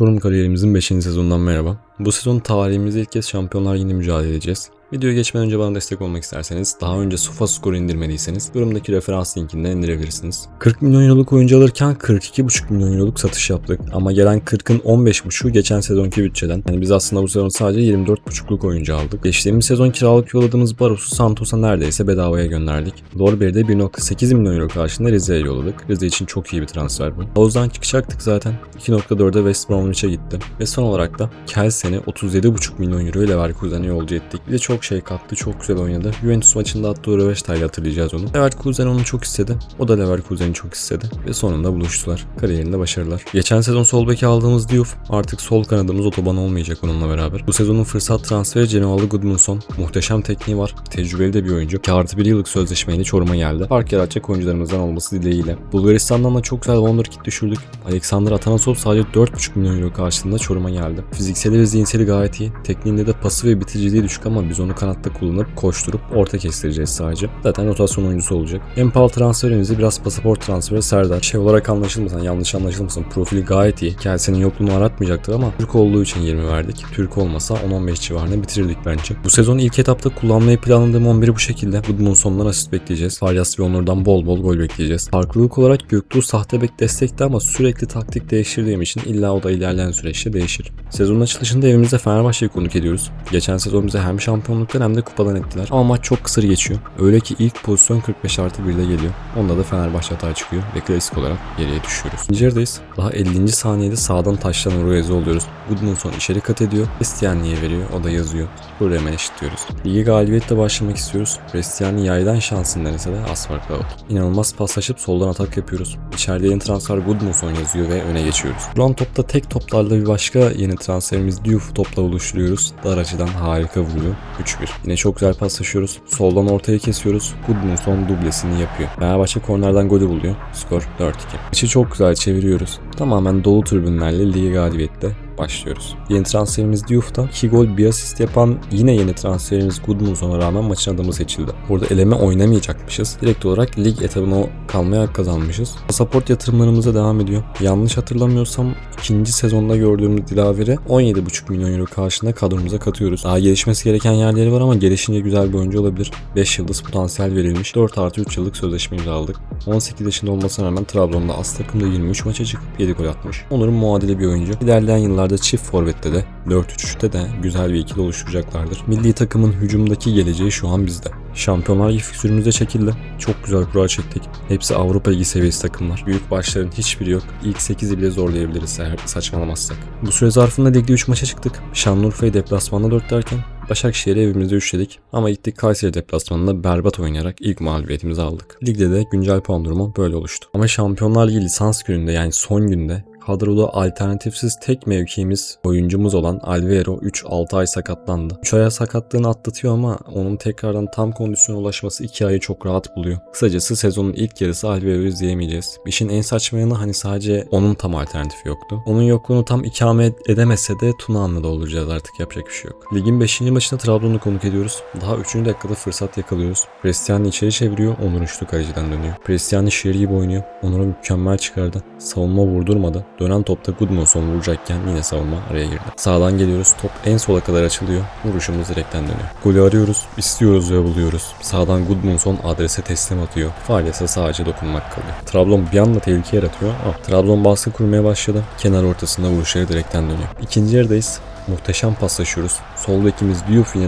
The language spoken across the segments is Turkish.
Çorum kariyerimizin 5. sezonundan merhaba. Bu sezon tarihimizde ilk kez Şampiyonlar Ligi'nde mücadele edeceğiz. Videoya geçmeden önce bana destek olmak isterseniz, daha önce Sofa Score indirmediyseniz yorumdaki referans linkinden indirebilirsiniz. 40 milyon euroluk oyuncu alırken 42,5 milyon euroluk satış yaptık. Ama gelen 40'ın 15,5'u geçen sezonki bütçeden. Yani biz aslında bu sezon sadece 24,5'luk oyuncu aldık. Geçtiğimiz sezon kiralık yolladığımız Baros'u Santos'a neredeyse bedavaya gönderdik. Lorber'de 1.8 milyon euro karşılığında Rize'ye yolladık. Rize için çok iyi bir transfer bu. Havuzdan çıkacaktık zaten. 2.4'e West Bromwich'e gitti. Ve son olarak da Kelsen'i 37,5 milyon euro ile Leverkusen'e yolcu ettik. Bir de çok şey kattı, çok güzel oynadı. Juventus maçında attığı röveştayla hatırlayacağız onu. Leverkusen onu çok istedi. O da Leverkusen'i çok istedi. Ve sonunda buluştular. Kariyerinde başarılar. Geçen sezon sol beki aldığımız Diouf artık sol kanadımız otoban olmayacak onunla beraber. Bu sezonun fırsat transferi Genoalı Gudmundsson. Muhteşem tekniği var. Tecrübeli de bir oyuncu. 2 artı 1 yıllık sözleşmeyle Çorum'a geldi. Fark yaratacak oyuncularımızdan olması dileğiyle. Bulgaristan'dan da çok güzel wonderkid düşürdük. Alexander Atanasov sadece 4,5 milyon euro karşılığında Çorum'a geldi. Fizikseli ve zihinseli gayet iyi. Tekniğinde de pası ve bitiriciliği düşük ama biz onu kanatta kullanıp koşturup orta kestireceğiz sadece. Zaten rotasyon oyuncusu olacak. En pahalı transferimizi biraz pasaport transferi Serdar. Şey olarak anlaşılmasın, yanlış anlaşılmasın. Profili gayet iyi. Kelse'nin yokluğunu aratmayacaktır ama Türk olduğu için 20 verdik. Türk olmasa 10-15 civarında bitirirdik bence. Bu sezon ilk etapta kullanmayı planladığım 11'i bu şekilde. Gudmundsson'dan asist bekleyeceğiz. Faryas ve Onur'dan bol bol gol bekleyeceğiz. Farklılık olarak Göktuğ sahte bek destekti ama sürekli taktik değiştirdiğim için illa o da ilerleyen süreçte değişir. Sezonun açılışında evimizde Fenerbahçe'yi konuk ediyoruz. Geçen sezon bize hem şampiyonluktan hem kupadan ettiler. Ama maç çok kısır geçiyor. Öyle ki ilk pozisyon 45 artı 1'de geliyor. Onda da Fenerbahçe hata çıkıyor ve klasik olarak geriye düşüyoruz. İkinci. Daha 50. saniyede sağdan taştan Ruiz'i oluyoruz. Gudmundsson içeri kat ediyor. Restiani'ye veriyor. O da yazıyor. Böyle hemen eşitliyoruz. Ligi galibiyetle başlamak istiyoruz. Restiani yaydan şansını denese de az farklı out. İnanılmaz paslaşıp soldan atak yapıyoruz. İçeride yeni transfer Gudmundsson yazıyor ve öne geçiyoruz. Duran topta tek toplarla bir başka yeni transferimiz Diouf topla buluşturuyoruz. Dar açıdan harika vuruyor. 3-1. Yine çok güzel paslaşıyoruz. Soldan ortaya kesiyoruz. Gudmundsson dublesini yapıyor. Fenerbahçe kornerden golü buluyor. Skor 4-2. Maçı çok güzel çeviriyoruz. Tamamen dolu tribünlerle ligi galibiyette başlıyoruz. Yeni transferimiz Diouf'ta 2 gol bir asist yapan yine yeni transferimiz Gudmundsson'a rağmen maçın adamı seçildi. Burada eleme oynamayacakmışız. Direkt olarak lig etabına kalmaya hak kazanmışız. Pasaport yatırımlarımıza devam ediyor. Yanlış hatırlamıyorsam ikinci sezonda gördüğümüz Dilaver'i 17,5 milyon euro karşılığında kadromuza katıyoruz. Daha gelişmesi gereken yerleri var ama gelişince güzel bir oyuncu olabilir. 5 yıldız potansiyel verilmiş. 4 artı 3 yıllık sözleşme imzaladık. 18 yaşında olmasına rağmen Trabzon'da az takımda 23 maça çıkıp 7 gol atmış. Onur'un muadili bir oyuncu. İlerleyen yıllarda çift forvette de 4-3-3'te de güzel bir ikili oluşturacaklardır. Milli takımın hücumdaki geleceği şu an bizde. Şampiyonlar Ligi fikstürümüzde çekildi. Çok güzel kura çektik. Hepsi Avrupa Ligi seviyesi takımlar. Büyük başların hiçbiri yok. İlk 8'i bile zorlayabiliriz eğer saçmalamazsak. Bu süre zarfında ligde 3 maça çıktık. Şanlıurfa'yı deplasmanda 4 derken Başakşehir'i evimizde üçledik ama gittik Kayseri deplasmanında berbat oynayarak ilk mağlubiyetimizi aldık. Ligde de güncel puan durumu böyle oluştu. Ama Şampiyonlar Ligi lisans gününde yani son günde kadroda alternatifsiz tek mevkimiz oyuncumuz olan Alvaro 3-6 ay sakatlandı. 3 aya sakatlığını atlatıyor ama onun tekrardan tam kondisyona ulaşması 2 ayı çok rahat buluyor. Kısacası sezonun ilk yarısı Alvaro'yu izleyemeyeceğiz. İşin en saçma yanı hani sadece onun tam alternatifi yoktu. Onun yokluğunu tam ikame edemese de Tuna'nla dolduracağız artık yapacak bir şey yok. Ligin 5. maçında Trabzon'u konuk ediyoruz. Daha 3. dakikada fırsat yakalıyoruz. Prestiani içeri çeviriyor, Onur üçlü kaleciden dönüyor. Prestiani şiir gibi oynuyor. Onur'u mükemmel çıkardı. Savunma vurdurmadı. Dönen topta Gudmundsson vuracakken yine savunma araya girdi. Sağdan geliyoruz. Top en sola kadar açılıyor. Vuruşumuz direkten dönüyor. Golü arıyoruz. istiyoruz ve buluyoruz. Sağdan Gudmundsson adrese teslim atıyor. Faryas'a sadece dokunmak kalıyor. Trabzon bir anda tehlike yaratıyor ama Trabzon baskı kurmaya başladı. Kenar ortasında vuruşları direkten dönüyor. İkinci yarıdayız. Muhteşem paslaşıyoruz. Sol bekimiz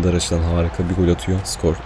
dar açıdan harika bir gol atıyor. Skor 2-0.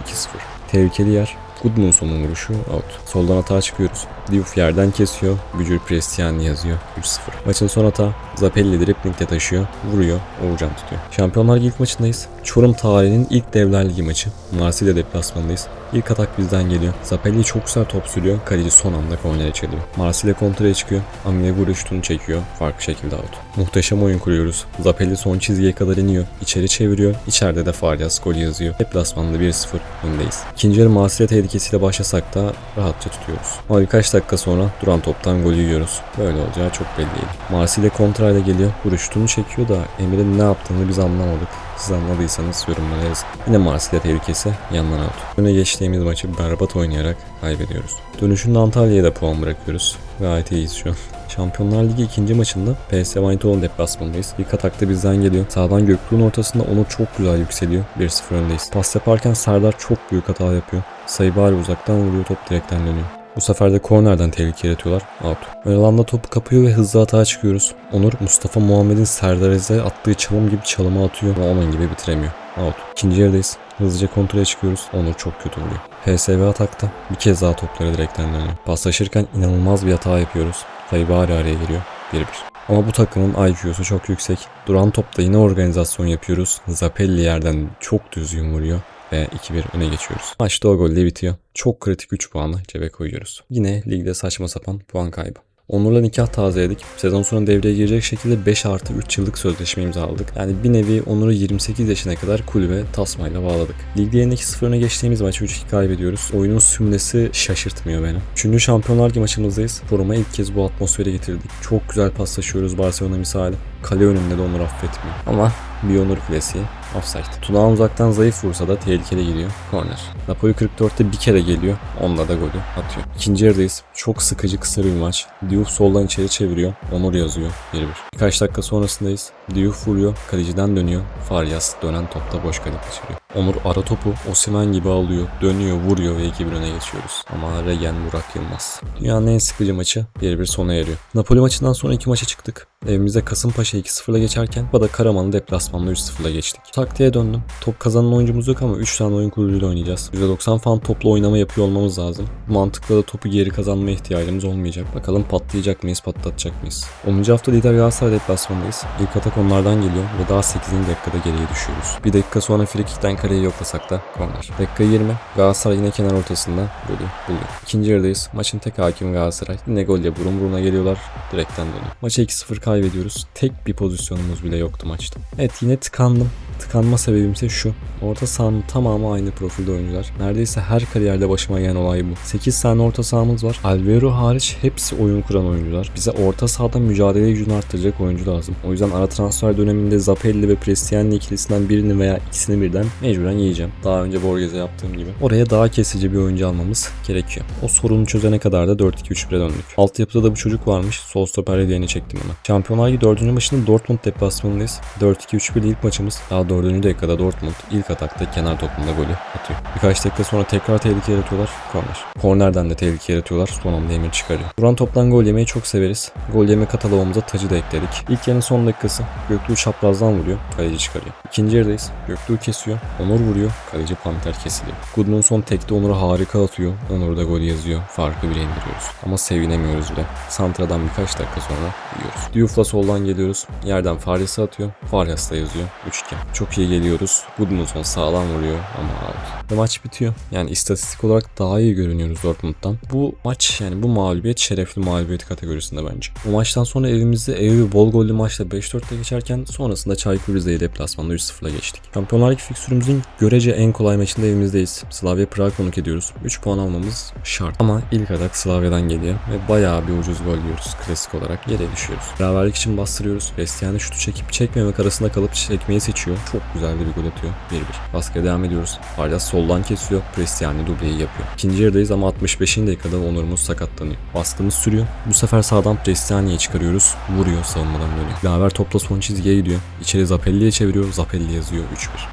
Tehlikeli yer. Gudmundsson'un vuruşu out. Soldan hata çıkıyoruz. Diouf yerden kesiyor. Bücür Prestiani yazıyor. 3-0. Maçın son hata. Zapelli driplingde taşıyor. Vuruyor. Uğurcan tutuyor. Şampiyonlar Ligi maçındayız. Çorum tarihinin ilk devler ligi maçı. Marsilya deplasmanındayız. İlk atak bizden geliyor. Zapelli çok güzel top sürüyor. Kaleci son anda kornere çeliyor. Marsilya kontraya çıkıyor. Amine şutunu çekiyor. Farklı şekilde out. Muhteşem oyun kuruyoruz. Zapelli son çizgiye kadar iniyor. İçeri çeviriyor. İçeride de Faryas gol yazıyor. Deplasmanda 1-0 öndeyiz. İkinci yarı Marsilya tehlikesiyle başlasak da rahatça tutuyoruz. Ama birkaç dakika sonra duran toptan golü yiyoruz. Böyle olacağı çok belliydi. Marsilya kontrayla geliyor. Vuruştuğunu çekiyor da Emir'in ne yaptığını biz anlamadık. Siz anladıysanız yorumlara yazın. Yine Marsilya tehlikesi yandan out. Öne geçtiğimiz maçı berbat oynayarak kaybediyoruz. Dönüşünde Antalya'ya da puan bırakıyoruz. Gayet iyiyiz şu an. Şampiyonlar Ligi ikinci maçında PSV Eindhoven deplasmanındayız. İlk atak da bizden geliyor. Sağdan Göktuğ'un ortasında onu çok güzel yükseliyor. 1-0 öndeyiz. Pas yaparken Serdar çok büyük hata yapıyor. Sayı bari uzaktan vuruyor top direkten dönüyor. Bu sefer de kornerden tehlike yaratıyorlar. Out. Ön alanda topu kapıyor ve hızlı atağa çıkıyoruz. Onur Mustafa Muhammed'in Serdar Ez'e attığı çalım gibi çalımı atıyor ama onun gibi bitiremiyor. Out. İkinci yerdeyiz. Hızlıca kontrole çıkıyoruz. Onur çok kötü vuruyor. PSV atakta bir kez daha topları direkten dönüyor. Paslaşırken inanılmaz bir hata yapıyoruz. Sayı bari araya giriyor. 1-1. Ama bu takımın IQ'su çok yüksek. Duran topta yine organizasyon yapıyoruz. Zapelli yerden çok düzgün vuruyor ve 2-1 öne geçiyoruz. Maçta o golle bitiyor. Çok kritik 3 puanı cebe koyuyoruz. Yine ligde saçma sapan puan kaybı. Onur'la nikah tazeledik. Sezon sonu devreye girecek şekilde 5 artı 3 yıllık sözleşme imzaladık. Yani bir nevi Onur'u 28 yaşına kadar kulübe tasmayla bağladık. Yeni 2-0 öne geçtiğimiz maçı 3-2 kaybediyoruz. Oyunun sümlesi şaşırtmıyor beni. Üçüncü Şampiyonlar Ligi maçımızdayız. Foruma ilk kez bu atmosfere getirdik. Çok güzel paslaşıyoruz Barcelona misali. Kale önünde de Onur affetmiyor. Ama bir Onur klasiği offside. Tunağan uzaktan zayıf vursa da tehlikeli giriyor. Corner. Napoli 44'te bir kere geliyor. Onunla da golü atıyor. İkinci yarıdayız. Çok sıkıcı kısa bir maç. Diouf soldan içeri çeviriyor. Onur yazıyor. 1-1. Birkaç dakika sonrasındayız. Diouf vuruyor. Kaleciden dönüyor. Faryas dönen topta boş kale kaçırıyor. Onur ara topu Osimhen gibi alıyor. Dönüyor, vuruyor ve 2-1 öne geçiyoruz. Ama Regen Burak Yılmaz. Dünyanın en sıkıcı maçı 1-1 sona eriyor. Napoli maçından sonra iki maça çıktık. Evimizde Kasımpaşa 2-0'la geçerken Bada Karaman'ı deplasmanla 3-0'la geçtik. Taktiğe döndüm. Top kazanan oyuncumuz yok ama 3 tane oyun kuruluyla oynayacağız. %90 falan toplu oynama yapıyor olmamız lazım. Mantıkla da topu geri kazanma ihtiyacımız olmayacak. Bakalım patlayacak mıyız, patlatacak mıyız? 10. hafta lider Galatasaray deplasmanındayız. İlk atak onlardan geliyor ve daha 8. dakikada geriye düşüyoruz. Bir dakika sonra frikikten kaleyi yoklasak da korner. Dakika 20. Galatasaray yine kenar ortasında golü buluyor. İkinci yarıdayız. Maçın tek hakimi Galatasaray. Yine golle burun buruna geliyorlar. Direkten dönüyor. Maçı 2-0 kaybediyoruz. Tek bir pozisyonumuz bile yoktu maçta. Evet yine tıkandım. Tıkanma sebebim ise şu. Orta sahanın tamamı aynı profilde oyuncular. Neredeyse her kariyerde başıma gelen olay bu. 8 tane orta sahamız var. Alvaro hariç hepsi oyun kuran oyuncular. Bize orta sahada mücadele gücünü arttıracak oyuncu lazım. O yüzden ara transfer döneminde Zapelli ve Prestiani ikilisinden birini veya ikisini birden mecburen yiyeceğim. Daha önce Borges'e yaptığım gibi. Oraya daha kesici bir oyuncu almamız gerekiyor. O sorunu çözene kadar da 4-2-3-1'e döndük. Altyapıda da bu çocuk varmış. Sol stoper hediyeni çektim ona. Şampiyonlar Ligi 4. maçında Dortmund deplasmanındayız. 4-2-3-1 ilk maçımız. Daha 4. dakikada Dortmund ilk atakta kenar topunda golü atıyor. Birkaç dakika sonra tekrar tehlike yaratıyorlar. Korner. Kornerden de tehlike yaratıyorlar. Son anda Emir çıkarıyor. Duran toptan gol yemeyi çok severiz. Gol yeme katalogumuza tacı da ekledik. İlk yarının son dakikası Göktuğ çaprazdan vuruyor. Kaleci çıkarıyor. İkinci yarıdayız. Göktuğ kesiyor. Onur vuruyor. Kaleci Panter kesiliyor. Gudmundsson tekte Onur'a harika atıyor. Onur da gol yazıyor. Farkı bile indiriyoruz. Ama sevinemiyoruz bile. Santradan birkaç dakika sonra yiyoruz. Diouf'la soldan geliyoruz. Yerden Faryas'ı atıyor. Faryas da yazıyor. Üçgen. Çok iyi geliyoruz. Gudmundsson sağlam vuruyor ama out. Ve maç bitiyor. Yani istatistik olarak daha iyi görünüyoruz Dortmund'dan. Bu maç yani bu mağlubiyet şerefli mağlubiyet kategorisinde bence. Bu maçtan sonra evimizde evi bol gollü maçla 5-4'te geçerken sonrasında Çaykur Rize'yi deplasmanda 3-0'la geçtik. Şampiyonlar Ligi fikstürümüzün görece en kolay maçında evimizdeyiz. Slavia Prag konuk ediyoruz. 3 puan almamız şart. Ama ilk atak Slavia'dan geliyor ve bayağı bir ucuz gol yiyoruz klasik olarak. Yere düşüyoruz. Beraberlik için bastırıyoruz. Vestiani şutu çekip çekmemek arasında kalıp çekmeyi seçiyor. Çok güzel bir gol atıyor. 1-1. Baskıya devam ediyoruz. Vardas soldan kesiyor. Prestiani dubleyi yapıyor. İkinci yarıdayız ama 65. dakikada Onur'umuz sakatlanıyor. Baskımız sürüyor. Bu sefer sağdan Prestiani'yi çıkarıyoruz. Vuruyor savunmadan dönüyor. Laver topla son çizgiye gidiyor. İçeri Zapelli'ye çeviriyor. Zapelli yazıyor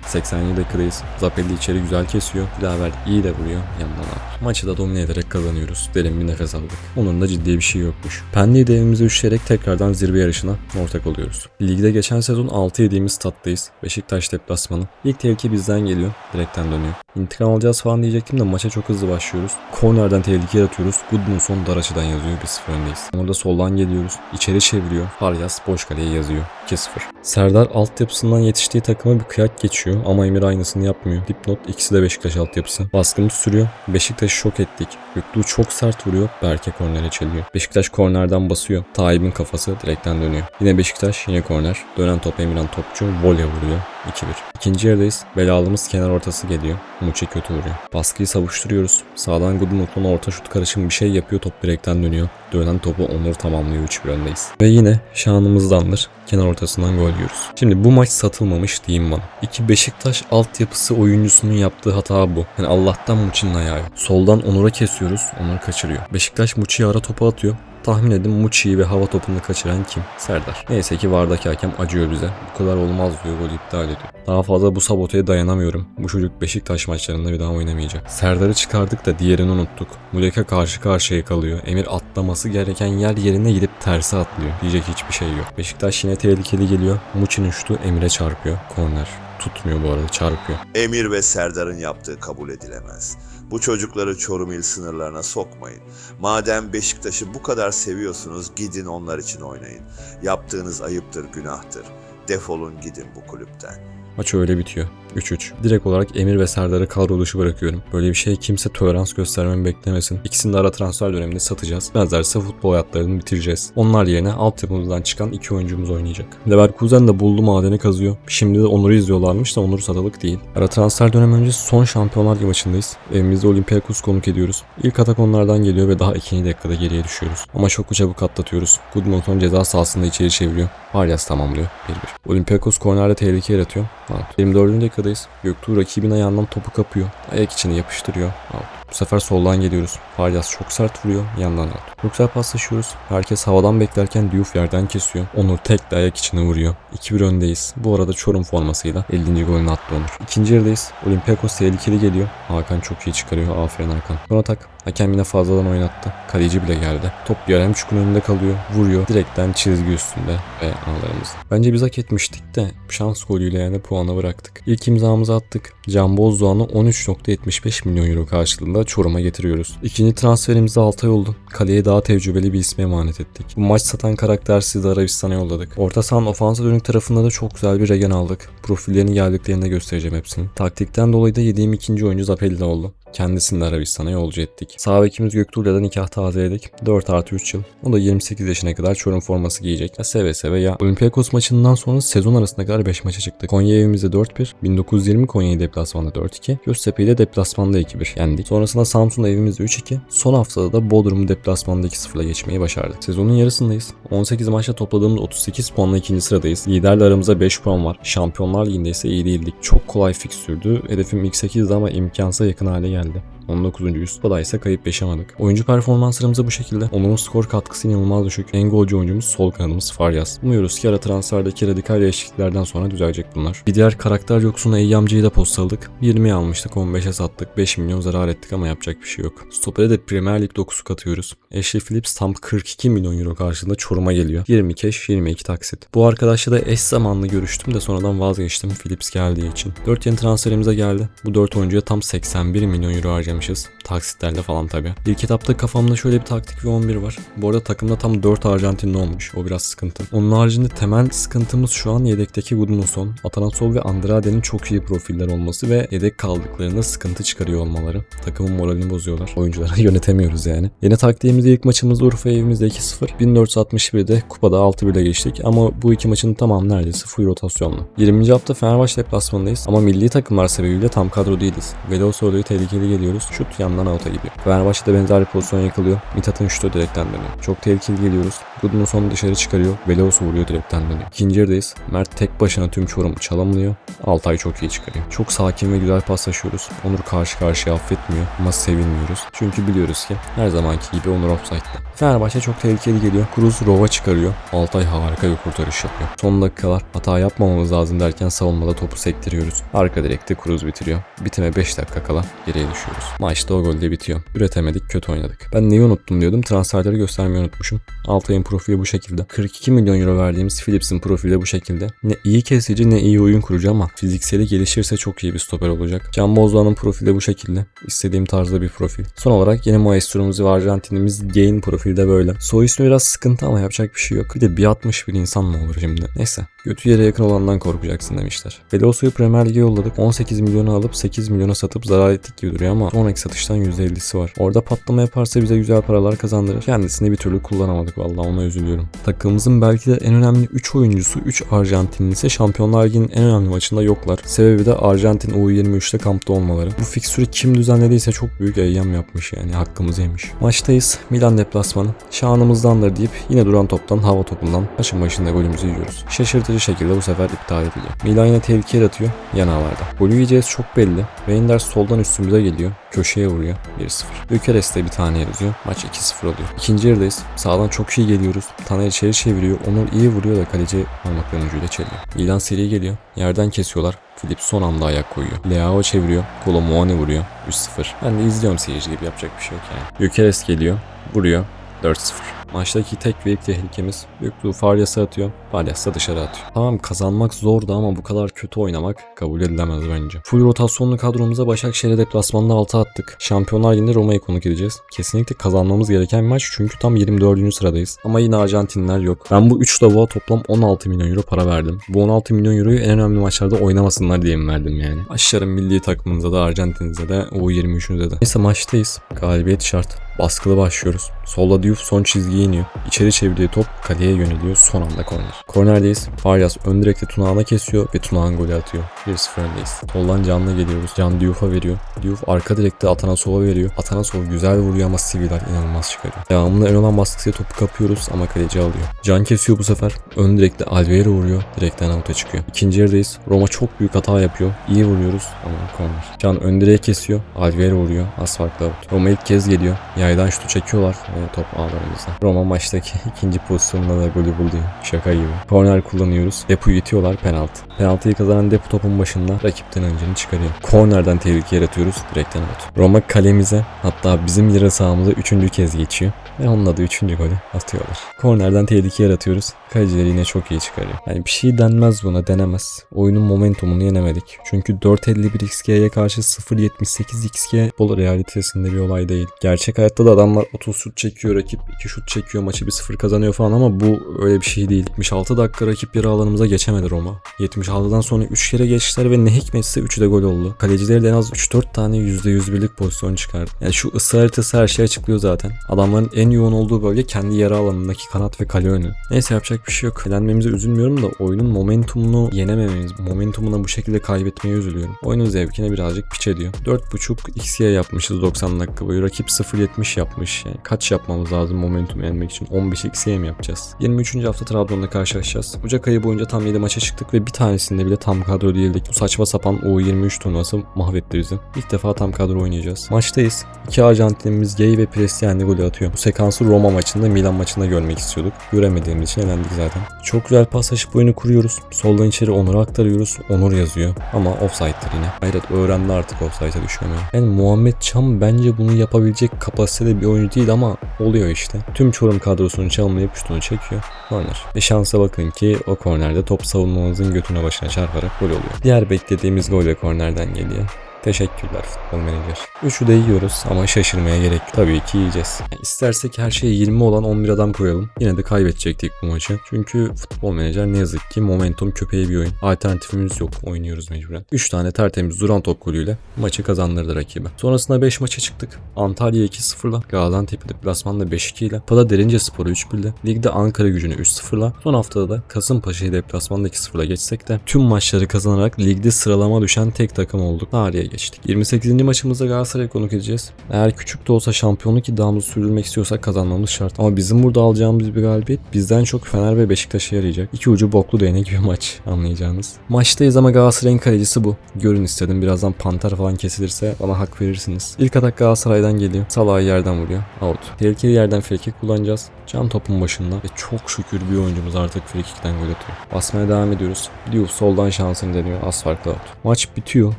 3-1. 87 dakikadayız. Zapelli içeri güzel kesiyor. Laver iyi de vuruyor. Yandan al. Maçı da domine ederek kazanıyoruz. Derin bir nefes aldık. Onur'un da ciddi bir şey yokmuş. Pendik'i de evimize üşüyerek tekrardan zirve yarışına ortak oluyoruz. Ligde geçen sezon 6 yediğimiz tattayız. Beşiktaş deplasmanı. İlk tehlike bizden geliyor. Direkten dönüyor. İntikam alacağız falan diyecektim de maça çok hızlı başlıyoruz. Kornerden tehlike yaratıyoruz. Gudmundsson dar açıdan yazıyor. 1-0 öndeyiz. Orada soldan geliyoruz. İçeri çeviriyor. Faryas boş kaleye yazıyor. 2-0. Serdar altyapısından yetiştiği takıma bir kıyak geçiyor ama Emir aynısını yapmıyor. Dipnot ikisi de Beşiktaş altyapısı. Baskımız sürüyor. Beşiktaş'ı şok ettik. Göktuğ çok sert vuruyor. Berke kornere çeliyor. Beşiktaş kornerden basıyor. Tayyip'in kafası direkten dönüyor. Yine Beşiktaş yine korner. Dönen top Emirhan Topçu voley vuruyor. 2-1. İkinci yarıdayız. Belalımız kenar ortası geliyor. Muçi kötü vuruyor. Baskıyı savuşturuyoruz. Sağdan Gudmund'un orta şut karışım bir şey yapıyor. Top direkten dönüyor. Dönen topu Onur tamamlıyor. 3-1 öndeyiz. Ve yine şanımızdandır. Kenar ortasından gol yiyoruz. Şimdi bu maç satılmamış diyeyim bana. İki Beşiktaş altyapısı oyuncusunun yaptığı hata bu. Yani Allah'tan Muçi'nin ayağı. Soldan Onur'a kesiyoruz. Onur kaçırıyor. Beşiktaş Muçi'ye ara topu atıyor. Tahmin edin Muçi'yi ve hava topunu kaçıran kim? Serdar. Neyse ki vardaki hakem acıyor bize. Bu kadar olmaz diyor gol iptal ediyor. Daha fazla bu saboteye dayanamıyorum. Bu çocuk Beşiktaş maçlarında bir daha oynamayacak. Serdar'ı çıkardık da diğerini unuttuk. Muleka karşı karşıya kalıyor. Emir atlaması gereken yer yerine gidip tersi atlıyor. Diyecek hiçbir şey yok. Beşiktaş yine tehlikeli geliyor. Muçi'nin şutu Emir'e çarpıyor. Korner. Tutmuyor bu arada çarpıyor. Emir ve Serdar'ın yaptığı kabul edilemez. Bu çocukları Çorum il sınırlarına sokmayın. Madem Beşiktaş'ı bu kadar seviyorsunuz gidin onlar için oynayın. Yaptığınız ayıptır, günahtır. Defolun gidin bu kulüpten. Maç öyle bitiyor. 3-3. Direkt olarak Emir ve Serdar'ı kadro dışı bırakıyorum. Böyle bir şey kimse tolerans göstermemi beklemesin. İkisini de ara transfer döneminde satacağız. Benzerse futbol hayatlarını bitireceğiz. Onlar yerine altyapımızdan çıkan iki oyuncumuz oynayacak. Leverkusen de buldu madeni kazıyor. Şimdi de Onur'u izliyorlarmış da Onur satılık değil. Ara transfer dönemi öncesi son Şampiyonlar Ligi maçındayız. Evimizde Olympiakos konuk ediyoruz. İlk atak onlardan geliyor ve daha ikinci dakikada geriye düşüyoruz. Ama çok çabuk atlatıyoruz. Goodmanton ceza sahasında içeri çeviriyor. Varyas tamamlıyor. 1-1. Olympiakos kornerde tehlike yaratıyor. Out. 24. dakikadayız. Göktuğ rakibin ayağından topu kapıyor. Ayak içine yapıştırıyor. Out. Bu sefer soldan geliyoruz. Faryas çok sert vuruyor. Yandan out. Çok güzel paslaşıyoruz. Herkes havadan beklerken Diouf yerden kesiyor. Onur tek de ayak içine vuruyor. 2-1 öndeyiz. Bu arada Çorum formasıyla 50. golünü attı Onur. İkinci yarıdayız. Olympiakos tehlikeli geliyor. Hakan çok iyi çıkarıyor. Aferin Hakan. Son atak. Hakem yine fazladan oynattı. Kaleci bile geldi. Top Yaremçuk'un önünde kalıyor. Vuruyor. Direkten çizgi üstünde ve ağlarımız. Bence biz hak etmiştik de şans golüyle yani puana bıraktık. İlk imzamızı attık. Can Bozdoğan'ı 13.75 milyon euro karşılığında Çorum'a getiriyoruz. İkinci transferimiz de Altay oldu. Kaleye daha tecrübeli bir isme emanet ettik. Bu maç satan karaktersiz de Arabistan'a yolladık. Orta sahanın ofansa dönük tarafında da çok güzel bir regen aldık. Profillerini geldiklerinde göstereceğim hepsini. Taktikten dolayı da yediğim ikinci oyuncu Zapelli oldu. Kendisini de Arabistan'a yolcu ettik. Sağ bekimiz Göktuğ'la nikah tazeledik. 4 artı 3 yıl. O da 28 yaşına kadar Çorum forması giyecek. Ya seve seve ya. Olympiakos maçından sonra sezon arasında kadar 5 maça çıktık. Konya evimizde 4-1. 1920 Konya'yı deplasmanda 4-2. Göztepe'yi de deplasmanda 2-1 yendik. Sonrasında Samsun'da evimizde 3-2. Son haftada da Bodrum'u deplasmanda 2-0'la geçmeyi başardık. Sezonun yarısındayız. 18 maçta topladığımız 38 puanla ikinci sıradayız. Liderle aramızda 5 puan var. Şampiyonlar Ligi'nde ise iyi değildik. Çok kolay fikstürdü. Hedefim ilk 8'di ama imkansa yakın hale geldi. 19. yüz. Kupada ise kayıp yaşamadık. Oyuncu performanslarımıza bu şekilde. Onur'un skor katkısı inanılmaz düşük. En golcü oyuncumuz sol kanadımız Faryas. Umuyoruz ki ara transferdeki radikal değişikliklerden sonra düzelecek bunlar. Bir diğer karakter yoksunu Eyyamcı'yı da postaladık. 20'ye almıştık 15'e sattık. 5 milyon zarar ettik ama yapacak bir şey yok. Stoper'e de Premier Lig 9'u katıyoruz. Ashley Phillips tam 42 milyon euro karşılığında Çorum'a geliyor. 20 keş 22 taksit. Bu arkadaşla da eş zamanlı görüştüm de sonradan vazgeçtim Phillips geldiği için. 4 yeni transferimize geldi. Bu 4 oyuncuya tam 81 milyon euro harcamışız. Taksitlerle falan tabi. İlk etapta kafamda şöyle bir taktik ve 11 var. Bu arada takımda tam 4 Arjantinli olmuş. O biraz sıkıntı. Onun haricinde temel sıkıntımız şu an yedekteki Gudmundsson, Atanasov ve Andrade'nin çok iyi profiller olması ve yedek kaldıklarında sıkıntı çıkarıyor olmaları. Takımın moralini bozuyorlar. Oyuncuları yönetemiyoruz yani. Yeni taktiğimizde ilk maçımızda Urfa evimizde 2-0. 1461'de kupada 6-1'de geçtik ama bu iki maçın tamamı neredeyse full rotasyonlu. 20. hafta Fenerbahçe deplasmanındayız ama milli takımlar sebebiyle tam kadro değiliz. Veloso'yu tehlikeli geliyoruz. Şut yandan out'a gidiyor. Fenerbahçe'de benzer bir pozisyon yakalıyor. Mithat'ın şutu direkten dönüyor. Çok tehlikeli geliyoruz. Gudmundsson dışarı çıkarıyor. Veloso vuruyor direkten dönüyor. İkinci yarıdayız. Mert tek başına tüm Çorum çalamlıyor. Altay çok iyi çıkarıyor. Çok sakin ve güzel paslaşıyoruz. Onur karşı karşıya affetmiyor ama sevinmiyoruz. Çünkü biliyoruz ki her zamanki gibi Onur offside'da. Fenerbahçe çok tehlikeli geliyor. Cruz rova çıkarıyor. Altay harika bir kurtarış yapıyor. Son dakikalar hata yapmamamız lazım derken savunmada topu sektiriyoruz. Arka direkte Cruz bitiriyor. Bitime 5 dakika kala geriye düşüyoruz. Maçta o golde bitiyor. Üretemedik, kötü oynadık. Ben neyi unuttum diyordum. Transferleri göstermeyi unutmuşum. Altay'ın profili bu şekilde. 42 milyon euro verdiğimiz Philips'in profili de bu şekilde. Ne iyi kesici ne iyi oyun kurucu ama fizikseli gelişirse çok iyi bir stoper olacak. Can Bozdoğan'ın profili de bu şekilde. İstediğim tarzda bir profil. Son olarak yeni maestro'muz ve Arjantinimiz gain profilde böyle. Soy ismi biraz sıkıntı ama yapacak bir şey yok. Bir de 1.60 bir insan mı olur şimdi? Neyse. Götü yere yakın olandan korkacaksın demişler. Veloso'yu Premier Lig'e yolladık. 18 milyonu alıp 8 milyona satıp zarar ettik gibi duruyor ama sonraki satıştan %50'si var. Orada patlama yaparsa bize güzel paralar kazandırır. Kendisini bir türlü kullanamadık vallahi ona üzülüyorum. Takımımızın belki de en önemli 3 oyuncusu 3 Arjantinli ise Şampiyonlar Ligi'nin en önemli maçında yoklar. Sebebi de Arjantin U23'te kampta olmaları. Bu fikstürü kim düzenlediyse çok büyük eyyam yapmış yani hakkımızı yemiş. Maçtayız. Milan deplasmanı. Şanımızdandır deyip yine duran toptan hava topundan maçın başında golümüzü yiyoruz. Şaşırtıcı şekilde bu sefer iptal ediliyor. Milan yine tehlikeye atıyor yan ağlarda. Golü yiyeceğiz çok belli. Reinders soldan üstümüze geliyor. Köşeye vuruyor. 1-0. Bukarest de bir tane yazıyor. Maç 2-0 oluyor. İkinci yarıdayız. Sağdan çok iyi geliyoruz. Taner içeri çeviriyor. Onur iyi vuruyor da kaleci parmaklarının ucuyla çeliyor. Milan seri geliyor. Yerden kesiyorlar. Filip son anda ayak koyuyor. Leao çeviriyor. Kolo Muani vuruyor. 3-0. Ben de izliyorum seyirci gibi yapacak bir şey yok yani. Bukarest geliyor. Vuruyor. 4-0. Maçtaki tek büyük tehlikemiz Büyüklüğü Faryas'a atıyor. Faryas da dışarı atıyor. Tamam kazanmak zordu ama bu kadar kötü oynamak kabul edilemez bence. Full rotasyonlu kadromuza Başakşehir'e deplasmanda 6 attık. Şampiyonlar Ligi'nde Roma'yı konuk edeceğiz. Kesinlikle kazanmamız gereken bir maç çünkü tam 24. sıradayız. Ama yine Arjantinler yok. Ben bu 3 lavuğa toplam 16 milyon euro para verdim. Bu 16 milyon euroyu en önemli maçlarda oynamasınlar diye mi verdim yani? Aşağıların milli takımınıza da Arjantin'inize de U23'ünüze de. Neyse maçtayız. Galibiyet şart. Baskılı başlıyoruz. Solda Diouf son çizgiye iniyor. İçeri çevirdiği top kaleye yöneliyor. Son anda korner. Kornerdeyiz. Faryas ön direkte Tunağan'a kesiyor ve Tunağan golü atıyor. 1-0 öndeyiz. Soldan Can'la geliyoruz. Can Diouf'a veriyor. Diouf arka direkte Atanasov'a veriyor. Atanasov güzel vuruyor ama Siviller inanılmaz çıkarıyor. Devamında ön olan baskısıyla topu kapıyoruz ama kaleci alıyor. Can kesiyor bu sefer. Ön direkte Alvero vuruyor. Direkten avuta çıkıyor. İkinci yarıdayız. Roma çok büyük hata yapıyor. İyi vuruyoruz ama korner. Can ön direğe kesiyor. Alvero vuruyor. Az farklı out. Roma ilk kez geliyor. Yaydan şutu çekiyorlar top ağlarımızda. Roma maçtaki ikinci pozisyonunda da golü buldu. Şaka gibi. Korner kullanıyoruz. Depu itiyorlar penaltı. Penaltıyı kazanan Depu topun başında rakipten önceni çıkarıyor. Kornerden tehlike yaratıyoruz. Direkten out. Roma kalemize hatta bizim yarı sahamıza üçüncü kez geçiyor. Ve onun da üçüncü golü atıyorlar. Kornerden tehlike yaratıyoruz. Kalecileri yine çok iyi çıkarıyor. Yani bir şey denmez buna denemez. Oyunun momentumunu yenemedik. Çünkü 4.51 XG'ye karşı 0.78 XG futbol realitesinde bir olay değil. Gerçek hayatta da adamlar 30 şut çekiyor rakip 2 şut çekiyor maçı 1-0 kazanıyor falan ama bu öyle bir şey değil. 76 dakika rakip yarı alanımıza geçemedi Roma. 76'dan sonra 3 kere geçtiler ve ne hikmetse 3'ü de gol oldu. Kalecileri de en az 3-4 tane %101'lik pozisyon çıkardı. Yani şu ısı haritası her şeyi açıklıyor zaten. Adamların en yoğun olduğu bölge kendi yarı alanındaki kanat ve kale önü. Neyse yapacak bir şey yok. Elenmemize üzülmüyorum da oyunun momentumunu yenemememiz, momentumunu bu şekilde kaybetmeye üzülüyorum. Oyunun zevkine birazcık piç ediyor. 4.5 XG yapmışız 90 dakika boyu. Rakip 0.70 yapmış. Yani kaç yapmamız lazım momentum yenmek için? 15 XG mi yapacağız? 23. hafta Trabzon'la karşılaşacağız. Ocak ayı boyunca tam 7 maça çıktık ve bir tanesinde bile tam kadro değildik. Bu saçma sapan U23 turnuvası mahvetti bizi. İlk defa tam kadro oynayacağız. Maçtayız. İki Arjantinimiz Gay ve Prestiani golü atıyor. Bu sekansı Roma maçında, Milan maçında görmek istiyorduk. Göremediğimiz için elendik zaten. Çok güzel paslaşıp oyunu kuruyoruz. Soldan içeri Onur'a aktarıyoruz. Onur yazıyor. Ama offside'dır yine. Hayret öğrendi artık offside'a düşmemeyi. Yani Muhammed Çam bence bunu yapabilecek kapasitede bir oyuncu değil ama oluyor işte. Tüm Çorum kadrosunu çalmayıp şutunu çekiyor. Korner. Ve şansa bakın ki o kornerde top savunmamızın götüne başına çarparak gol oluyor. Diğer beklediğimiz gol de kornerden geliyor. Teşekkürler futbol menajer. Üçü de yiyoruz ama şaşırmaya gerek yok. Tabii ki yiyeceğiz. Yani istersek her şeye 20 olan 11 adam koyalım. Yine de kaybedecektik bu maçı. Çünkü futbol menajer ne yazık ki momentum köpeği bir oyun. Alternatifimiz yok. Oynuyoruz mecburen. 3 tane tertemiz duran top golüyle maçı kazandırdı rakibe. Sonrasında 5 maça çıktık. Antalya 2-0'la, Gaziantep deplasmanda 5-2 ile, Pala Derince Sporu 3-1 ile, Ligde Ankara gücünü 3-0'la, son haftada da Kasımpaşa'yı deplasmanda 2-0'la geçsek de tüm maçları kazanarak ligde sıralama düşen tek takım olduk. Tarihe geçtik. 28. maçımızda Galatasaray'a konuk edeceğiz. Eğer küçük de olsa şampiyonluk iddiamızı sürdürmek istiyorsak kazanmamız şart. Ama bizim burada alacağımız bir galibiyet bizden çok Fener ve Beşiktaş'a yarayacak. İki ucu boklu değnek bir maç anlayacağınız. Maçtayız ama Galatasaray'ın kalecisi bu. Görün istedim birazdan panter falan kesilirse bana hak verirsiniz. İlk atak Galatasaray'dan geliyor. Salah'ı yerden vuruyor. Out. Tehlikeli yerden frikik kullanacağız. Can topun başında ve çok şükür bir oyuncumuz artık frikikten gol atıyor. Basmaya devam ediyoruz. Diouf soldan şansını deniyor. Az farklı out. Maç bitiyor.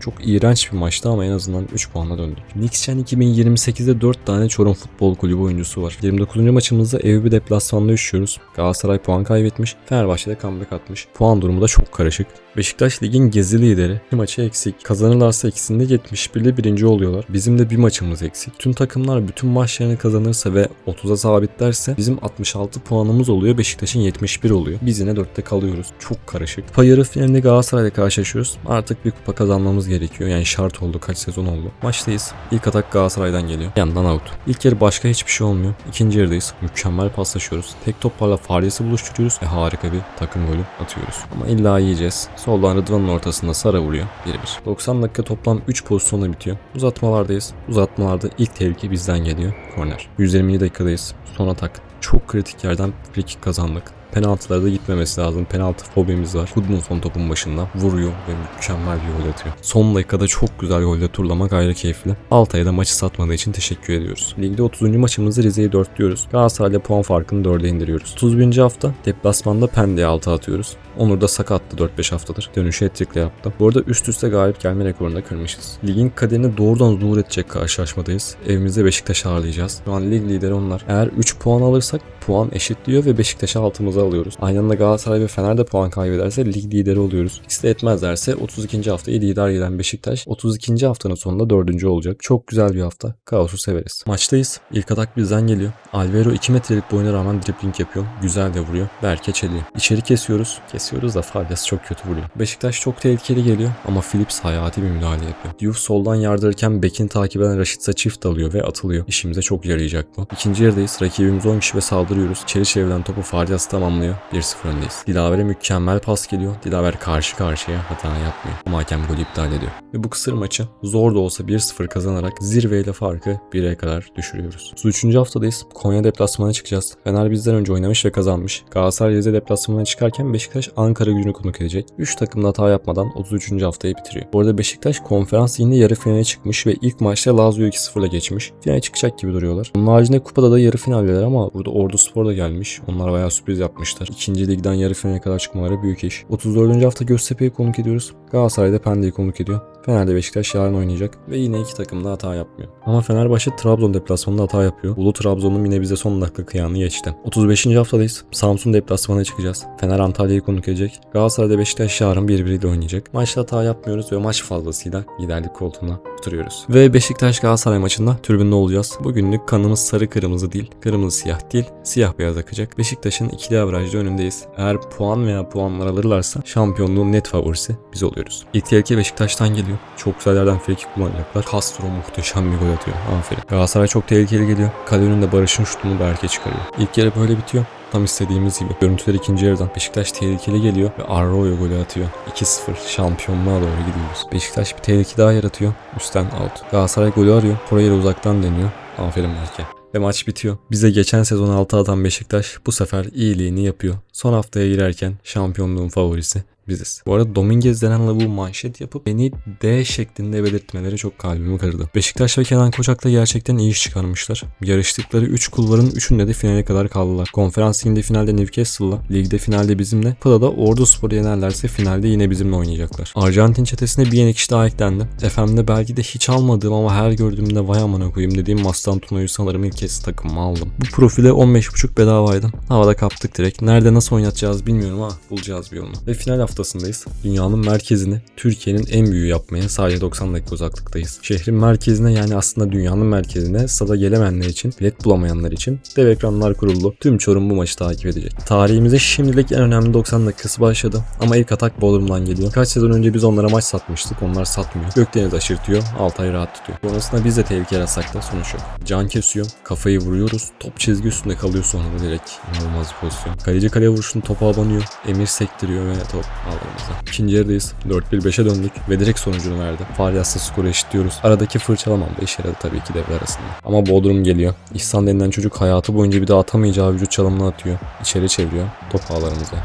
Çok iğrenç bir maçtı ama en azından 3 puanla döndük. Nixchen 2028'de 4 tane Çorum Futbol Kulübü oyuncusu var. 29. maçımızda ev bir deplasmanda üşüyoruz. Galatasaray puan kaybetmiş. Fenerbahçe de comeback atmış. Puan durumu da çok karışık. Beşiktaş ligin gezi lideri. Bir maçı eksik. Kazanırlarsa ikisinde 71'de birinci oluyorlar. Bizim de bir maçımız eksik. Tüm takımlar bütün maçlarını kazanırsa ve 30'a sabitlerse bizim 66 puanımız oluyor. Beşiktaş'ın 71 oluyor. Biz yine 4'te kalıyoruz. Çok karışık. Kupa yarı finalinde Galatasaray'la karşılaşıyoruz. Artık bir kupa kazanmamız gerekiyor. Yani şart oldu. Kaç sezon oldu. Maçtayız. İlk atak Galatasaray'dan geliyor. Yandan out. İlk yarı başka hiçbir şey olmuyor. İkinci yarıdayız. Mükemmel paslaşıyoruz. Tek toplarla Faryas'ı buluşturuyoruz ve harika bir takım golü atıyoruz. Ama illa yiyeceğiz. Soldan Rıdvan'ın ortasında Sara vuruyor. 1-1. 90 dakika toplam 3 pozisyonla bitiyor. Uzatmalardayız. Uzatmalarda ilk tehlike bizden geliyor. Korner. 120. dakikadayız. Son atak. Çok kritik yerden free kick kazandık. Penaltılara da gitmemesi lazım. Penaltı fobimiz var. Gudmundsson topun başında vuruyor ve mükemmel bir gol atıyor. Son dakikada çok güzel golle turlamak ayrı keyifli. Altay'a da maçı satmadığı için teşekkür ediyoruz. Ligde 30. maçımızı Rize'yi 4 diyoruz. Galatasaray'la puan farkını 4'e indiriyoruz. 31. hafta deplasmanda Pendik'e 6 atıyoruz. Onur da sakattı 4-5 haftadır. Dönüşü hat yaptı. Bu arada üst üste galip gelme rekorunu kırmışız. Ligin kaderini doğrudan zuhur edecek karşılaşmadayız. Evimizde Beşiktaş ağırlayacağız. Şu an lig lideri onlar. Eğer 3 puan alırsak puan eşitliyor ve Beşiktaş'ı altımıza alıyoruz. Aynı anda Galatasaray ve Fener de puan kaybederse lig lideri oluyoruz. İkisi de etmezlerse 32. haftayı lider gelen Beşiktaş 32. haftanın sonunda 4. olacak. Çok güzel bir hafta. Kaosu severiz. Maçtayız. İlk atak bizden geliyor. Alvaro 2 metrelik boyuna rağmen dribling yapıyor. Güzel de vuruyor. Berke çeliyor. İçeri kesiyoruz. Kesiyoruz da Faryas çok kötü vuruyor. Beşiktaş çok tehlikeli geliyor ama Philips hayati bir müdahale yapıyor. Diouf soldan yardırırken Bekin takip eden Raşitsa çift alıyor ve atılıyor. İşimize çok yarayacak bu. İkinci yarıdayız. Rakibimiz 10 kişi ve saldırıyoruz. İçeri çevrilen topu Faryas tamamlıyor. 1-0 öndeyiz. Dilaver'e mükemmel pas geliyor. Dilaver karşı karşıya hata yapmıyor. Ama hakem golü iptal ediyor. Ve bu kısır maçı zor da olsa 1-0 kazanarak zirveyle farkı 1'e kadar düşürüyoruz. 33. haftadayız. Konya deplasmana çıkacağız. Fener bizden önce oynamış ve kazanmış. Galatasaray Rize deplasmanına çıkarken Beşiktaş Ankara gücünü konuk edecek. 3 takım da hata yapmadan 33. haftayı bitiriyor. Bu arada Beşiktaş konferans liginde yarı finale çıkmış ve ilk maçta Lazio 2-0'la geçmiş. Finale çıkacak gibi duruyorlar. Bunun haricinde kupada da yarı finaldeler ama burada Ordu Spor da gelmiş. Onlar bayağı sürpriz yapmışlar. İkinci ligden yarı finale kadar çıkmaları büyük iş. 34. hafta Göztepe'yi konuk ediyoruz. Galatasaray'da Pendik'i konuk ediyor. Fener'de Beşiktaş yarın oynayacak ve yine iki takım da hata yapmıyor. Ama Fenerbahçe Trabzon deplasmanında hata yapıyor. Ulu Trabzon'un yine bize son dakika kıyağını geçti. 35. haftadayız. Samsun deplasmana çıkacağız. Fener Antalya'yı konuk edecek. Galatasaray'da Beşiktaş yarın birbiriyle oynayacak. Maçta hata yapmıyoruz ve maç fazlasıyla liderlik koltuğuna oturuyoruz. Ve Beşiktaş Galatasaray maçında tribünde olacağız. Bugünlük kanımız sarı kırmızı değil, kırmızı siyah değil, siyah beyaz akacak. Beşiktaş'ın ikili averajda önündeyiz. Eğer puan veya puanlar alırlarsa şampiyonluğun net favorisi biz oluyoruz. İlk Beşiktaş'tan geliyor. Çok güzel yerden free kullanacaklar. Castro muhteşem bir gol atıyor. Aferin. Galatasaray çok tehlikeli geliyor. Kale önünde Barış'ın şutunu Berke çıkarıyor. İlk yarı böyle bitiyor. Tam istediğimiz gibi. Görüntüler ikinci yarıdan. Beşiktaş tehlikeli geliyor ve Arroyo golü atıyor. 2-0 şampiyonluğa doğru gidiyoruz. Beşiktaş bir tehlike daha yaratıyor. Üstten out. Galatasaray golü arıyor. Torreira uzaktan deniyor. Aferin Berke. Ve maç bitiyor. Bize geçen sezon 6 atan Beşiktaş bu sefer iyiliğini yapıyor. Son haftaya girerken şampiyonluğun favorisi biziz. Bu arada Dominguez denen lavuğu manşet yapıp beni D şeklinde belirtmeleri çok kalbimi kırdı. Beşiktaş ve Kenan Koçak da gerçekten iyi iş çıkarmışlar. Yarıştıkları 3 kulvarın 3'ünde de finale kadar kaldılar. Konferans liginde finalde Newcastle'la, ligde finalde bizimle, Pıla'da Ordu Spor'u yenerlerse finalde yine bizimle oynayacaklar. Arjantin çetesine bir yeni kişi daha eklendi. FM'de belki de hiç almadığım ama her gördüğümde vay amına koyayım dediğim Mastantuno'yu sanırım ilk kez takımıma aldım. Bu profile 15.5 bedavaydı. Havada kaptık direkt. Nerede nasıl oynatacağız bilmiyorum ama bulacağız bir yolunu. Ve final haftasındayız. Dünyanın merkezini Türkiye'nin en büyüğü yapmaya sadece 90 dakika uzaklıktayız. Şehrin merkezine yani aslında dünyanın merkezine stada gelemeyenler için, bilet bulamayanlar için dev ekranlar kuruldu. Tüm Çorum bu maçı takip edecek. Tarihimize şimdilik en önemli 90 dakikası başladı. Ama ilk atak Bodrum'dan geliyor. Kaç sezon önce biz onlara maç satmıştık. Onlar satmıyor. Gökdeniz aşırtıyor. Altay rahat tutuyor. Sonrasında biz de tehlike yaratsak da sonuç yok. Can kesiyor. Kafayı vuruyoruz. Top çizgi üstünde kalıyor sonra direkt. İnanılmaz bir pozisyon. Kaleci kaleye vuruşunu topa abanıyor. Emir sektiriyor ve top ağlarımıza. İkinci yarıdayız. 4-1-5'e döndük ve direkt sonucunu verdi. Faryas'la skoru eşitliyoruz. Aradaki fırçalamam da işe yaradı tabii ki devre arasında. Ama Bodrum geliyor. İhsan denilen çocuk hayatı boyunca bir daha atamayacağı vücut çalımını atıyor. İçeri çeviriyor. Top ağlarımıza. 2-1.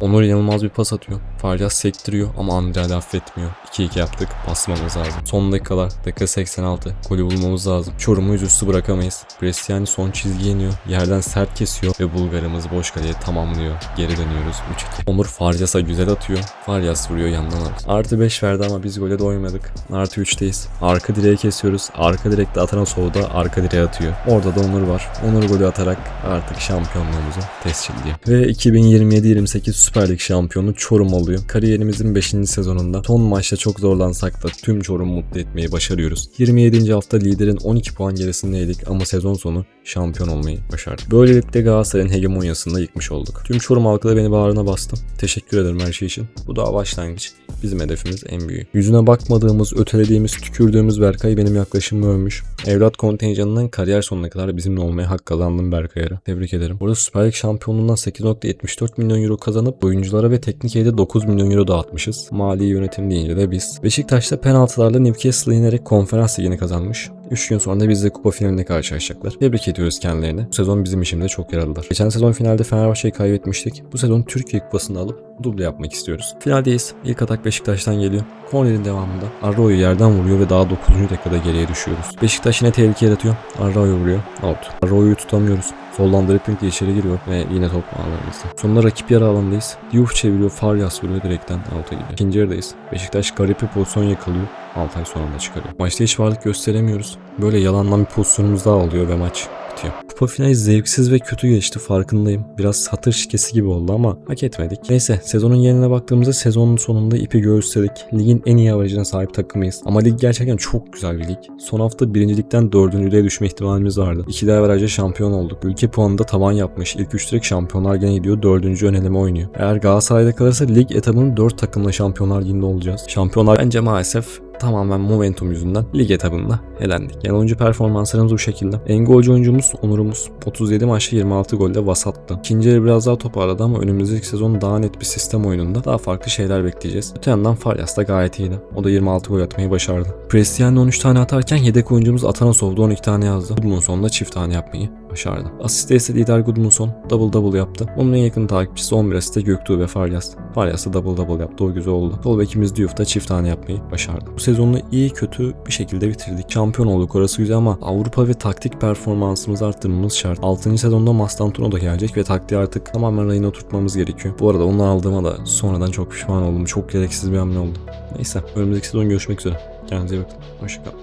Onur inanılmaz bir pas atıyor. Faryas sektiriyor ama Andrea affetmiyor. 2-2 yaptık. Basmamız lazım. Son dakikalar. Dakika 86. Golü bulmamız lazım. Çorum'u yüzüstü bırakamayız. Bresciani son çizgiye iniyor. Yerden sert kesiyor ve Bulgarımız boş kaleye tamamlıyor. Geri dönüyoruz 3-2. Onur Faryas'a güzel atıyor. Faryas vuruyor yandan at. Artı 5 verdi ama biz gole doymadık. Artı 3'teyiz. Arka direğe kesiyoruz. Arka direkte atan solda arka direğe atıyor. Orada da Onur var. Onur golü atarak artık şampiyonluğumuzu tescilliyor. Ve 2027-28 Süper Lig şampiyonu Çorum oluyor. Kariyerimizin 5. sezonunda son maçta çok zorlansak da tüm Çorum'u mutlu etmeyi başarıyoruz. 27. hafta liderin 12 puan gerisindeydik ama sezon sonu şampiyon olmayı başardık. Böylelikle Galatasaray'ın hegemonyasını da yıkmış olduk. Tüm Çorum halkı da beni bağrına bastı. Teşekkür ederim her şey için. Bu daha başlangıç. Bizim hedefimiz en büyüğü. Yüzüne bakmadığımız, ötelediğimiz, tükürdüğümüz Berkay benim yaklaşımımı övmüş. Evlat kontenjanından kariyer sonuna kadar bizimle olmaya hak kazandım Berkay'a. Tebrik ederim. Burada Süper Lig şampiyonluğundan 8.74 milyon euro kazanıp oyunculara ve teknik heyete 9 milyon euro dağıtmışız. Mali yönetim deyince de biz. Beşiktaş'ta penaltılarla Newcastle'ı yenerek konferans ligini kazanmış. 3 gün sonra da bizle kupa finalinde karşılaşacaklar. Tebrik ediyoruz kendilerini. Bu sezon bizim işimizde çok yaradılar. Geçen sezon finalde Fenerbahçe'yi kaybetmiştik. Bu sezon Türkiye Kupası'nı alıp duble yapmak istiyoruz. Finaldeyiz. İlk atak Beşiktaş'tan geliyor. Korner'in devamında Arroyo'yu yerden vuruyor ve daha 9. dakikada geriye düşüyoruz. Beşiktaş yine tehlike yaratıyor. Arroyo vuruyor. Out. Arroyo'yu tutamıyoruz. Soldan driplingle içeri giriyor ve yine top ağlarımızda. Sonunda rakip yarı alandayız. Diouf çeviriyor, Faryas vuruyor direkten out'a gidiyor. İkinci yarıdayız. Beşiktaş garip bir pozisyon yakalıyor. Altay sonunda çıkarıyor. Maçta hiç varlık gösteremiyoruz. Böyle yalandan bir pozisyonumuz daha oluyor ve maç bitiyor. Kupa finali zevksiz ve kötü geçti farkındayım. Biraz hatır şikesi gibi oldu ama hak etmedik. Neyse sezonun yerine baktığımızda sezonun sonunda ipi göğüsledik. Ligin en iyi averajına sahip takımıyız. Ama lig gerçekten çok güzel bir lig. Son hafta birincilikten dördüncülüğe düşme ihtimalimiz vardı. İkili averajda şampiyon olduk. Ülke puanında tavan yapmış. İlk üç direkt şampiyonlar gene gidiyor. Dördüncü öneleme oynuyor. Eğer Galatasaray'da kalırsa lig etabının dört takımla şampiyonlar liginde olacağız. Şampiyonlar bence maalesef tamamen momentum yüzünden lig etabında elendik. Yani oyuncu performanslarımız bu şekilde. En golcü oyuncumuz Onur'umuz. 37 maçta 26 golde vasattı. İkinci yarı biraz daha toparladı ama önümüzdeki sezon daha net bir sistem oyununda daha farklı şeyler bekleyeceğiz. Öte yandan Faryas da gayet iyiydi. O da 26 gol atmayı başardı. Prestiyen'de 13 tane atarken yedek oyuncumuz Atanasov'da 12 tane yazdı. Gudmundsson da çift tane yapmayı başardı. Asiste ise lider Gudmundsson double double yaptı. Onun en yakın takipçisi 11 asiste Göktuğ ve Faryas. Faryas da double double yaptı. O güzel oldu. Sol bekimiz Diouf da çift tane yapmayı başardı. Bu sezonu iyi kötü bir şekilde bitirdik. Şampiyon olduk orası güzel ama Avrupa ve taktik performansımızı arttırmamız şart. 6. sezonda Mastantuno da gelecek ve taktiği artık tamamen rayına oturtmamız gerekiyor. Bu arada onu aldığıma da sonradan çok pişman oldum. Çok gereksiz bir hamle oldu. Neyse önümüzdeki sezon görüşmek üzere. Kendinize iyi bakın. Hoşçakalın.